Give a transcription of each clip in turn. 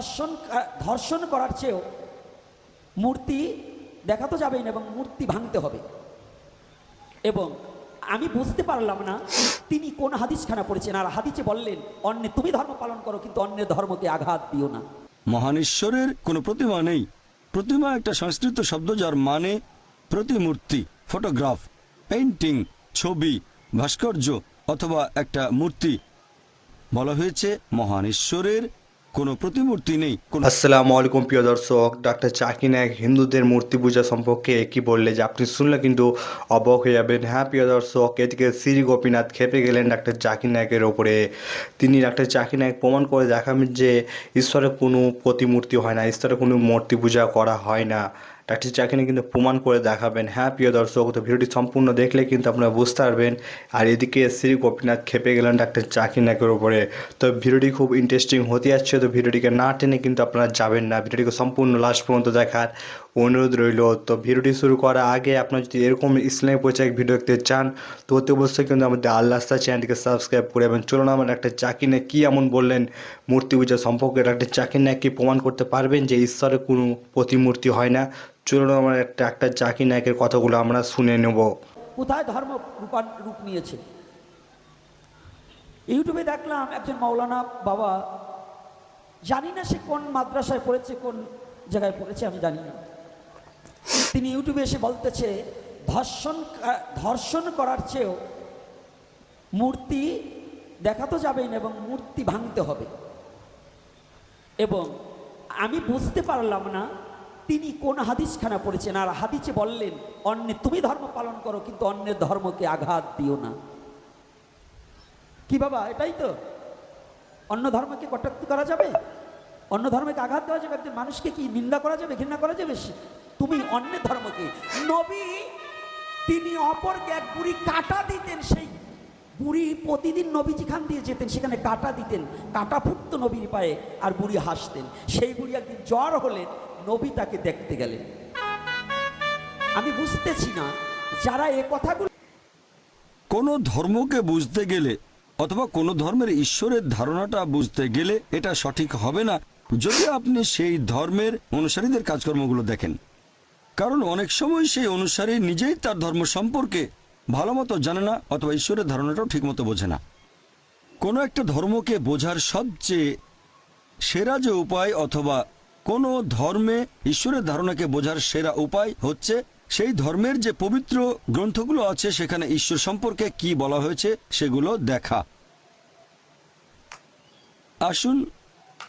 ধর্ষণ ধর্ষণ করার চেয়েও মূর্তি দেখা তো যাবেই না এবং মূর্তি ভাঙতে হবে। এবং আমি বুঝতে পারলাম না তিনি কোন হাদিসখানা পড়েছেন। আর হাদিসে বললেন, অন্য তুমি ধর্ম পালন করো, কিন্তু অন্যের ধর্মকে আঘাত দিও না। মহান ঈশ্বরের কোনো প্রতিমা নেই। প্রতিমা একটা সংস্কৃত শব্দ যার মানে প্রতিমূর্তি, ফটোগ্রাফ, পেইন্টিং, ছবি, ভাস্কর্য অথবা একটা মূর্তি। বলা হয়েছে মহান ঈশ্বরের কোনো প্রতিমূর্তি নেই আসসালামু আলাইকুম প্রিয় দর্শক, ডাক্তার চাকি নায়ক হিন্দুদের মূর্তি পূজা সম্পর্কে কি বললে যে আপনি শুনলে কিন্তু অবক হয়ে যাবেন। হ্যাঁ প্রিয় দর্শক, এদিকে শ্রী গোপীনাথ খেপে গেলেন ডাক্তার চাকি নায়কের ওপরে। তিনি ডাক্তার চাকি নায়ক প্রমাণ করে দেখাবেন যে ঈশ্বরের কোনো প্রতিমূর্তি হয় না ঈশ্বরের কোনো মূর্তি পূজা করা হয় না। ডাক্তার চাকিনি কিন্তু প্রমাণ করে দেখাবেন। হ্যাঁ প্রিয় দর্শক, তো ভিডিওটি সম্পূর্ণ দেখলে কিন্তু আপনারা বুঝতে পারবেন। আর এদিকে শ্রী গোপীনাথ খেপে গেলেন ডাক্তার চাকি নায়কের ওপরে তো ভিডিওটি খুব ইন্টারেস্টিং হতে যাচ্ছে, তো ভিডিওটিকে না টেনে কিন্তু আপনারা যাবেন না। ভিডিওটিকে সম্পূর্ণ লাস্ট পর্যন্ত দেখার অনুরোধ রইল। তো ভিডিওটি শুরু করার আগে আপনারা যদি এরকম ইসলামী পরিচয় ভিডিও দেখতে চান, তো অতি অবশ্যই কিন্তু আমাদের আল্লাহ চ্যানেলটিকে সাবস্ক্রাইব করে এবং চলুন আমার একটা চাকি নিয়ে কী এমন বললেন, মূর্তি পূজা সম্পর্কে একটা চাকি নিয়ে কি প্রমাণ করতে পারবেন যে ঈশ্বরের কোনো প্রতিমূর্তি হয় না? চলুন আমার একটা একটা চাকি নায়কের কথাগুলো আমরা শুনে নেব। কোথায় ধর্ম রূপান, রূপ নিয়েছে? ইউটিউবে দেখলাম একজন মাওলানা বাবা, জানি না সে কোন মাদ্রাসায় পড়েছে, কোন জায়গায় পড়েছে, আমি জানি না। তিনি ইউটিউবে এসে বলতেছে, ধর্ষণ ধর্ষণ করার চেয়েও মূর্তি দেখা তো যাবেই না এবং মূর্তি ভাঙতে হবে। এবং আমি বুঝতে পারলাম না তিনি কোন হাদিসখানা পড়েছেন? আর হাদিসে বললেন, অন্য তুমি ধর্ম পালন করো, কিন্তু অন্যের ধর্মকে আঘাত দিও না। কি বাবা, এটাই তো। অন্য ধর্মকে কটাক্ত করা যাবে? অন্য ধর্মকে আঘাত দেওয়া যাবে? একজন মানুষকে কি নিন্দা করা যাবে, ঘৃণা করা যাবে? তুমি অন্যের ধর্মকে নবী, তিনি অপরকে এক বুড়ি কাটা দিতেন, সেই বুড়ি প্রতিদিন নবীজি খান দিয়ে যেতেন, সেখানে কাটা দিতেন, কাটা ফুটতো নবীর পায়ে আর বুড়ি হাসতেন। সেই বুড়ি একদিন জ্বর হলে নবী তাকে দেখতে গেলেন। আমি বুঝতেছি না, যারা এ কথাগুলো কোনো ধর্মকে বুঝতে গেলে অথবা কোনো ধর্মের ঈশ্বরের ধারণাটা বুঝতে গেলে এটা সঠিক হবে না, যদি আপনি সেই ধর্মের অনুসারীদের কাজকর্মগুলো দেখেন। কারণ অনেক সময় সেই অনুসারী নিজেই তার ধর্ম সম্পর্কে ভালো মতো জানে না অথবা ঈশ্বরের ধারণাটাও ঠিকমতো বোঝে না। কোনো একটা ধর্মকে বোঝার সবচেয়ে সেরা যে উপায় অথবা কোনো ধর্মে ঈশ্বরের ধারণাকে বোঝার সেরা উপায় হচ্ছে সেই ধর্মের যে পবিত্র গ্রন্থগুলো আছে, সেখানে ঈশ্বর সম্পর্কে কি বলা হয়েছে সেগুলো দেখা। আসুন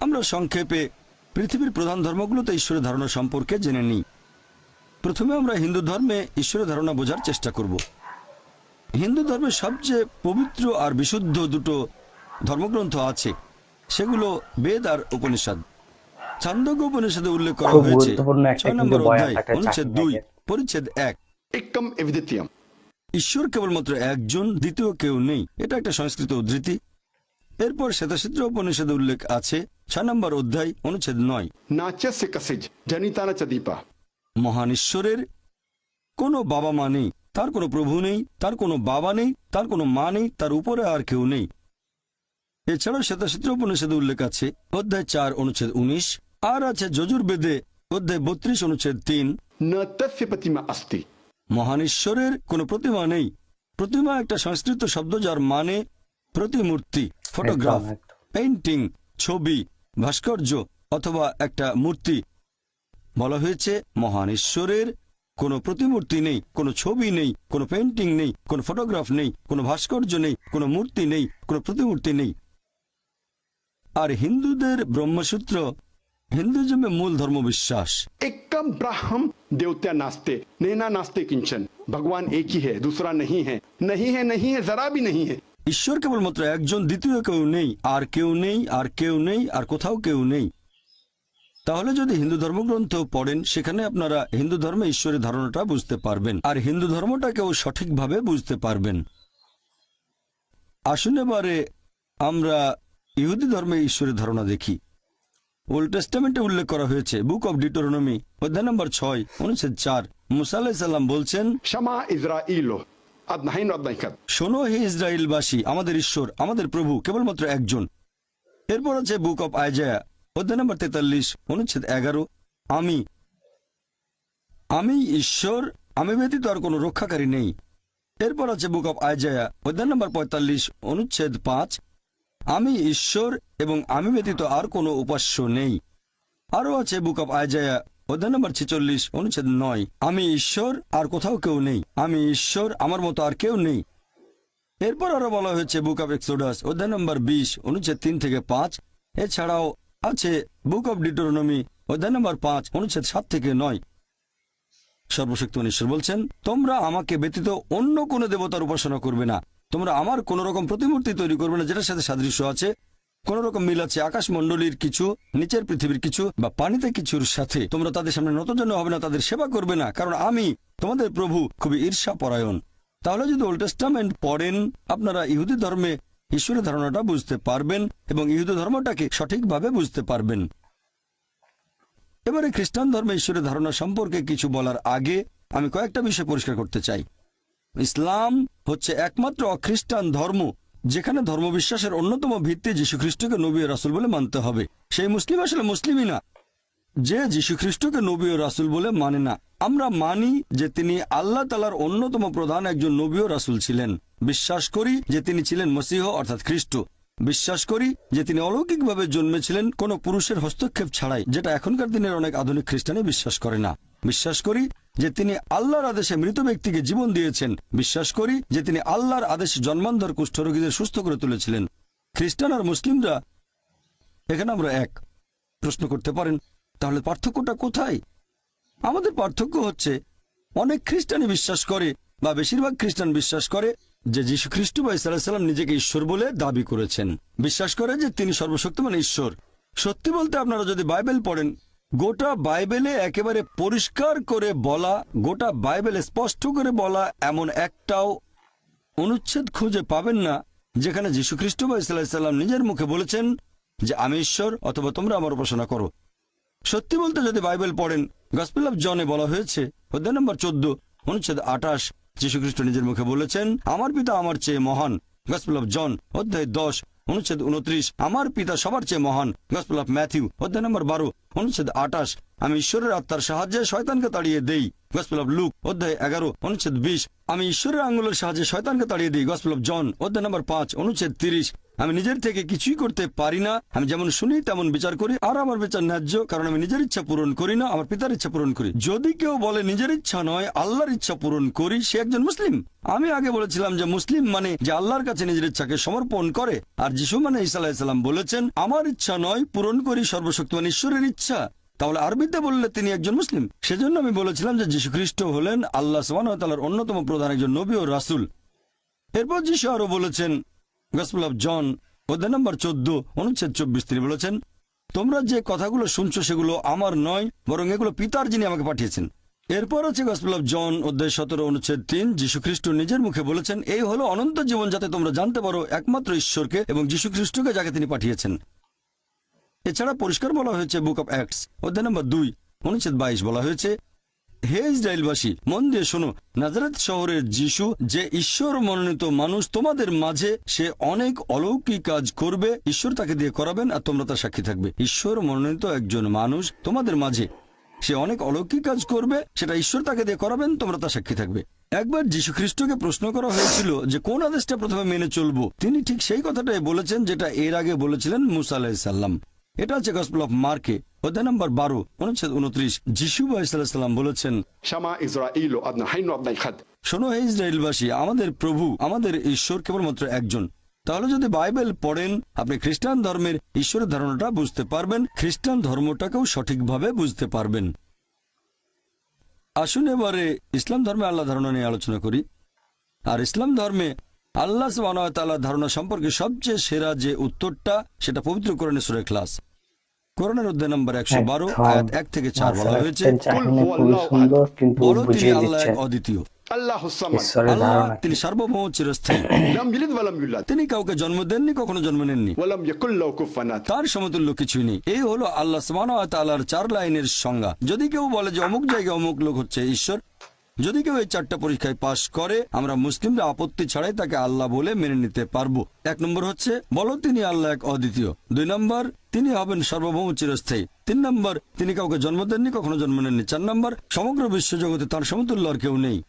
আমরা সংক্ষেপে পৃথিবীর প্রধান ধর্মগুলোতে ঈশ্বরের ধারণা সম্পর্কে জেনে নিই। প্রথমে আমরা হিন্দু ধর্মে ঈশ্বরের ধারণা বোঝার চেষ্টা করব। হিন্দু ধর্মের সবচেয়ে পবিত্র আর বিশুদ্ধ দুটো ধর্মগ্রন্থ আছে। সেগুলো বেদ আর উপনিষদ। ছান্দোগ্য উপনিষদে উল্লেখ করা হয়েছে ছয় নম্বর অধ্যায় অনুচ্ছেদ দুই পরিচ্ছেদ এক। ঈশ্বর কেবলমাত্র একজন দ্বিতীয় কেউ নেই। এটা একটা সংস্কৃত উদ্ধৃতি। এরপর শ্বেতাচিত্র উপনিষদে উল্লেখ আছে ছয় নম্বর অধ্যায় অনুচ্ছেদ নয়। মহান ঈশ্বরের কোনো বাবা মা নেই। তার কোনো প্রভু নেই তার কোনো বাবা নেই তার কোনো মা নেই তার উপরে আর কেউ নেই। এছাড়াও শ্বেতাচিত্র উপনিষদে উল্লেখ আছে অধ্যায় চার অনুচ্ছেদ উনিশ আর আছে যজুর্বেদে অধ্যায় বত্রিশ অনুচ্ছেদ তিন। মহান ঈশ্বরের কোনো প্রতিমা নেই। প্রতিমা একটা সংস্কৃত শব্দ যার মানে প্রতিমূর্তি ফটোগ্রাফ। পেইন্টিং ছবি ভাস্কর্য অথবা একটা মূর্তি। বলা হয়েছে মহান ঈশ্বরের কোনো প্রতিমূর্তি নেই কোনো ছবি নেই কোনো পেইন্টিং নেই কোনো ফটোগ্রাফ নেই কোনো ভাস্কর্য নেই কোনো মূর্তি নেই কোনো প্রতিমূর্তি নেই আর হিন্দুদের ব্রহ্মসূত্র হিন্দুজমে মূল ধর্মবিশ্বাস एकम ब्राह्म देवता नास्ते नैना नास्ते किंचन भगवान एक ही है दूसरा नहीं है नहीं है नहीं है जरा भी नहीं है ঈশ্বর কেবলমাত্র একজন দ্বিতীয় কেউ নেই আর কেউ নেই আর কেউ নেই আর কোথাও কেউ নেই তাহলে যদি হিন্দু ধর্মগ্রন্থ পড়েন সেখানে আপনারা হিন্দু ধর্মে ঈশ্বরের ধারণাটা বুঝতে পারবেন। আর হিন্দু ধর্মটাকেও সঠিকভাবে বুঝতে পারবেন। আসুন এবারে আমরা ইহুদি ধর্মে ঈশ্বরের ধারণা দেখি। ওল্ড টেস্টামেন্টে উল্লেখ করা হয়েছে বুক অব ডিটোরনমি অধ্যায় নম্বর ছয় অনুচ্ছেদ চার মুসাল্লাম বলছেন শামা ইসরাইল শোনো হে ইসরায়েলবাসী আমাদের ঈশ্বর আমাদের প্রভু কেবলমাত্র একজন। এরপর আছে বুক অব আয়জায়া অধ্যায় নম্বর তেতাল্লিশ, অনুচ্ছেদ এগারো, আমি আমি ঈশ্বর, আমি ব্যতীত আর কোনো রক্ষাকারী নেই। এরপর আছে বুক অফ আইজায়া অধ্যায় নম্বর পঁয়তাল্লিশ, অনুচ্ছেদ পাঁচ, আমি ঈশ্বর এবং আমি ব্যতীত আর কোনো উপাস্য নেই। আরও আছে বুক অফ আইজায়া অধ্যায় নম্বর ছেচল্লিশ, অনুচ্ছেদ নয়, আমি ঈশ্বর, আর কোথাও কেউ নেই। আমি ঈশ্বর, আমার মতো আর কেউ নেই। এরপর আরও বলা হয়েছে বুক অফ এক্সোডাস অধ্যায় নম্বর বিশ, অনুচ্ছেদ তিন থেকে পাঁচ, এছাড়াও আছে বুক অফ ডিটোরনমি অধ্যায় নম্বর পাঁচ, অনুচ্ছেদ সাত থেকে নয়। সর্বশক্তিমান ঈশ্বর বলছেন, তোমরা আমাকে ব্যতীত অন্য কোনো দেবতার উপাসনা করবে না। তোমরা আমার কোন রকম প্রতিমূর্তি তৈরি করবে না, যেটার সাথে সাদৃশ্য আছে। কোন রকম মিল আছে আকাশমণ্ডলীর কিছু, নিচের পৃথিবীর কিছু বা পানিতে কিছুর সাথে। তোমরা তাদের সামনে নতজন্য হবে না, তাদের সেবা করবে না, কারণ আমি তোমাদের প্রভু খুবই ঈর্ষা পরায়ণ তাহলে যদি ওল্ড টেস্টামেন্ট পড়েন, আপনারা ইহুদি ধর্মে ঈশ্বরের ধারণাটা বুঝতে পারবেন এবং ইহুদি ধর্মটাকে সঠিকভাবে বুঝতে পারবেন। এবারে খ্রিস্টান ধর্মে ঈশ্বরের ধারণা সম্পর্কে কিছু বলার আগে আমি কয়েকটা বিষয় পরিষ্কার করতে চাই। ইসলাম হচ্ছে একমাত্র অখ্রিস্টান ধর্ম, যেখানে ধর্মবিশ্বাসের অন্যতম ভিত্তি যীশুখ্রিস্টকে নবী রাসুল বলে মানতে হবে। সেই মুসলিম আসলে মুসলিমই না, যে যীশু খ্রিস্টকে নবী রাসুল বলে মানে না। আমরা মানি যে তিনি আল্লাহ তালার অন্যতম প্রধান একজন নবী রাসুল ছিলেন। বিশ্বাস করি যে তিনি ছিলেন মসিহ, অর্থাৎ খ্রিস্ট। বিশ্বাস করি যে তিনি অলৌকিকভাবে জন্মেছিলেন কোনো পুরুষের হস্তক্ষেপ ছাড়াই, যেটা এখনকার দিনের অনেক আধুনিক খ্রিস্টানে বিশ্বাস করে না। বিশ্বাস করি যে তিনি আল্লাহর আদেশে মৃত ব্যক্তিকে জীবন দিয়েছেন। বিশ্বাস করি যে তিনি আল্লাহর আদেশে জন্মান্ধর কুষ্ঠরোগীদের সুস্থ করে তুলেছিলেন। খ্রিস্টান আর মুসলিমরা, এখানে আমরা এক। প্রশ্ন করতে পারেন, তাহলে পার্থক্যটা কোথায়? আমাদের পার্থক্য হচ্ছে, অনেক খ্রিস্টানই বিশ্বাস করে বা বেশিরভাগ খ্রিস্টান বিশ্বাস করে যে যীশু খ্রিস্ট বা ইসাল্লাম নিজেকে ঈশ্বর বলে দাবি করেছেন। বিশ্বাস করে যে তিনি সর্বশক্তিমান ঈশ্বর। সত্যি বলতে আপনারা যদি বাইবেল পড়েন, গোটা বাইবেলে একেবারে পরিষ্কার করে বলা, গোটা বাইবেলে স্পষ্ট করে বলা এমন একটাও অনুচ্ছেদ খুঁজে পাবেন না, যেখানে যীশু খ্রিস্ট বা ইসাল্লাম নিজের মুখে বলেছেন যে, আমি ঈশ্বর, অথবা তোমরা আমার উপাসনা করো। সত্যি বলতে যদি বাইবেল পড়েন গসপেল অফ জনে বলা হয়েছে, অধ্যায় নম্বর চোদ্দ, অনুচ্ছেদ আঠাশ, যীশুখ্রিস্ট নিজের মুখে বলেছেন, আমার পিতা আমার চেয়ে মহান। গসপেল অফ জন, অধ্যায় দশ, অনুচ্ছেদ উনত্রিশ আমার পিতা সবার চেয়ে মহান। গসপেল অফ ম্যাথিউ, অধ্যায় নম্বর বারো, অনুচ্ছেদ আঠাশ, আমি ঈশ্বরের আত্মার সাহায্যে শয়তানকে তাড়িয়ে দেই। গসপেল অফ লুক, অধ্যায় এগারো, অনুচ্ছেদ বিশ, আমি ঈশ্বরের আঙ্গুলের সাহায্যে শয়তানকে তাড়িয়ে দিই। গসপেল অফ জন, অধ্যায় নম্বর পাঁচ, অনুচ্ছেদ তিরিশ আমি নিজের থেকে কিছুই করতে পারি না। আমি যেমন শুনি, তেমন বিচার করি। আর আমার বিচার ন্যায্য, কারণ আমি নিজের ইচ্ছা পূরণ করি না, আমার পিতার ইচ্ছা পূরণ করি। যদি কেউ বলে নিজের ইচ্ছা নয়, আল্লাহর ইচ্ছা পূরণ করি, সে একজন মুসলিম। আমি আগে বলেছিলাম যে মুসলিম মানে যে আল্লাহর কাছে নিজের ইচ্ছাকে সমর্পণ করে। আর যিশু মানে ইসা আলাহিসাল্লাম বলেছেন, আমার ইচ্ছা নয় পূরণ করি সর্বশক্তিমান ঈশ্বরের ইচ্ছা। তাহলে আরবিতে বললে তিনি একজন মুসলিম। সেজন্য আমি বলেছিলাম যে যীশু খ্রিস্ট হলেন আল্লাহ সুবাহতালার অন্যতম প্রধান একজন নবী ও রাসুল। এরপর যিশু আরও বলেছেন গসপেল জন অধ্যায় নম্বর চোদ্দ, অনুচ্ছেদ চব্বিশ, তিনি বলেছেন, তোমরা যে কথাগুলো শুনছো সেগুলো আমার নয়, বরং এগুলো পিতার যিনি আমাকে পাঠিয়েছেন। এরপর আছে গসপেল জন অধ্যায় সতেরো, অনুচ্ছেদ তিন যীশু খ্রিস্ট নিজের মুখে বলেছেন, এই হলো অনন্ত জীবন যাতে তোমরা জানতে পারো একমাত্র ঈশ্বরকে এবং যীশু খ্রিস্টকে যাকে তিনি পাঠিয়েছেন। এছাড়া পরিষ্কার বলা হয়েছে বুক অফ অ্যাক্টস অধ্যায় নম্বর দুই, অনুচ্ছেদ বাইশ বলা হয়েছে হে ইসরায়েলবাসী, মন দিয়ে শোনো, নাজারেত শহরের যিশু যে ঈশ্বর মনোনীত মানুষ, তোমাদের মাঝে সে অনেক অলৌকিক কাজ করবে, ঈশ্বর তাকে দিয়ে করাবেন আর তোমরা তার সাক্ষী থাকবে। ঈশ্বর মনোনীত একজন মানুষ তোমাদের মাঝে সে অনেক অলৌকিক কাজ করবে, সেটা ঈশ্বর তাকে দিয়ে করাবেন, তোমরা তার সাক্ষী থাকবে। একবার যীশু খ্রিস্টকে প্রশ্ন করা হয়েছিল যে কোন আদেশটা প্রথমে মেনে চলবো, তিনি ঠিক সেই কথাটাই বলেছেন যেটা এর আগে বলেছিলেন মুসা আলাহিসাল্লাম এটা হচ্ছে গসপল অফ মার্কে অধ্যায় নম্বর বারো অনুচ্ছেদ উনত্রিশ। যিশু ইসলাম বলেছেন শামা ইসরাইল শোনো হে ইসরায়েলবাসী আমাদের প্রভু আমাদের ঈশ্বর কেবলমাত্র একজন। তাহলে যদি বাইবেল পড়েন আপনি খ্রিস্টান ধর্মের ঈশ্বরের ধারণাটা বুঝতে পারবেন খ্রিস্টান ধর্মটাকেও সঠিকভাবে বুঝতে পারবেন। আসুন এবারে ইসলাম ধর্মে আল্লাহ ধারণা নিয়ে আলোচনা করি। আর ইসলাম ধর্মে আল্লাহ সুবাহ ধারণা সম্পর্কে সবচেয়ে সেরা যে উত্তরটা সেটা পবিত্র করেন সুরে ক্লাস কোরআনের অধ্যায় নম্বর একশো বারো এক থেকে চার বলা হয়েছে। তিনি অদ্বিতীয়। তিনি সার্বভৌম তিনি কাউকে জন্ম দেননি কখনো জন্ম নেননি। তার সমতুল্য কিছুই নেই। এই হলো আল্লাহ সুবাহ চার লাইনের সংজ্ঞা। যদি কেউ বলে যে অমুক জায়গায় অমুক লোক হচ্ছে ঈশ্বর যদি কেউ এই চারটা পরীক্ষায় পাশ করে, আমরা মুসলিমরা আপত্তি ছাড়াই তাকে আল্লাহ বলে মেনে নিতে পারব। এক নম্বর হচ্ছে, বলো তিনি আল্লাহ এক অদ্বিতীয়। দুই নম্বর, তিনি হবেন সর্বভৌম চিরস্থায়ী। তিন নম্বর, তিনি কাউকে জন্ম দেননি, কখনো জন্ম নেননি। চার নম্বর, সমগ্র বিশ্বজগতে তার সমতুল্য আর কেউ নেই।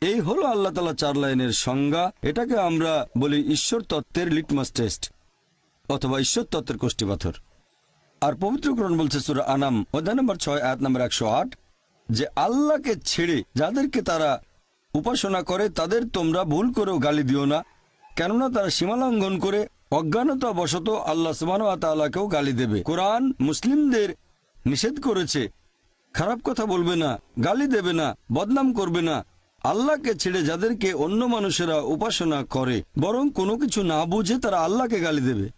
এই হলো আল্লাহ তালা চার লাইনের সংজ্ঞা। এটাকে আমরা বলি ঈশ্বর তত্ত্বের লিটমাস টেস্ট অথবা ঈশ্বর তত্ত্বের কোষ্ঠী পাথর। আর পবিত্র বলছে সুরা আনাম, অধ্যায় নম্বর ছয়, আয়াত নম্বর একশো আট। যে আল্লাহকে ছেড়ে যাদেরকে তারা উপাসনা করে, তাদের তোমরা ভুল করেও গালি দিও না। কেননা তারা সীমালঙ্ঘন করে অজ্ঞানতা বশত আল্লাহ সুবাহ তাল্লাহকেও গালি দেবে। কোরআন মুসলিমদের নিষেধ করেছে। খারাপ কথা বলবে না, গালি দেবে না, বদনাম করবে না। আল্লাহকে ছেড়ে যাদেরকে অন্য মানুষেরা উপাসনা করে, বরং কোনো কিছু না বুঝে তারা আল্লাহকে গালি দেবে।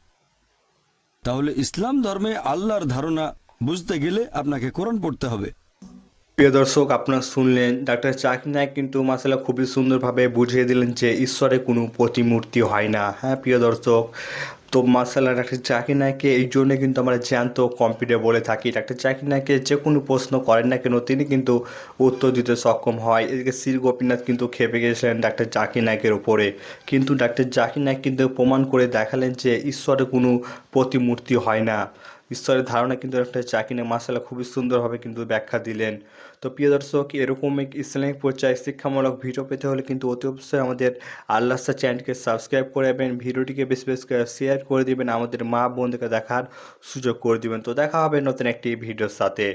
তাহলে ইসলাম ধর্মে আল্লাহর ধারণা বুঝতে গেলে আপনাকে কোরআন পড়তে হবে। প্রিয় দর্শক, আপনারা শুনলেন ডাক্তার চাকির নায়ক, কিন্তু মাসালা খুবই সুন্দরভাবে বুঝিয়ে দিলেন যে ঈশ্বরের কোনো প্রতিমূর্তি হয় না। হ্যাঁ প্রিয় দর্শক, তো মাসালা ডাক্তার চাকির নায়ককে এই জন্যে কিন্তু আমরা জ্যান্ত কম্পিউটার বলে থাকি। ডাক্তার চাকির নায়ককে যে কোনো প্রশ্ন করেন না কেন, তিনি কিন্তু উত্তর দিতে সক্ষম হয়। এদিকে শ্রী গোপীনাথ কিন্তু খেপে গেছিলেন ডাক্তার জাকির নায়কের ওপরে কিন্তু ডাক্তার জাকির নায়ক কিন্তু প্রমাণ করে দেখালেন যে ঈশ্বরের কোনো প্রতিমূর্তি হয় না। ঈশ্বরের ধারণা কিন্তু একটা চাকিনে মাসালা খুবই সুন্দরভাবে কিন্তু ব্যাখ্যা দিলেন। তো প্রিয় দর্শক, এরকম এক ইসলামিক পর্যায়ে শিক্ষামূলক ভিডিও পেতে হলে কিন্তু অতি অবশ্যই আমাদের আল্লাহ চ্যানেলকে সাবস্ক্রাইব করে দেবেন ভিডিওটিকে বেশি বেশি করে শেয়ার করে দেবেন, আমাদের মা বোনদেরকে দেখার সুযোগ করে দেবেন। তো দেখা হবে নতুন একটি ভিডিওর সাথে।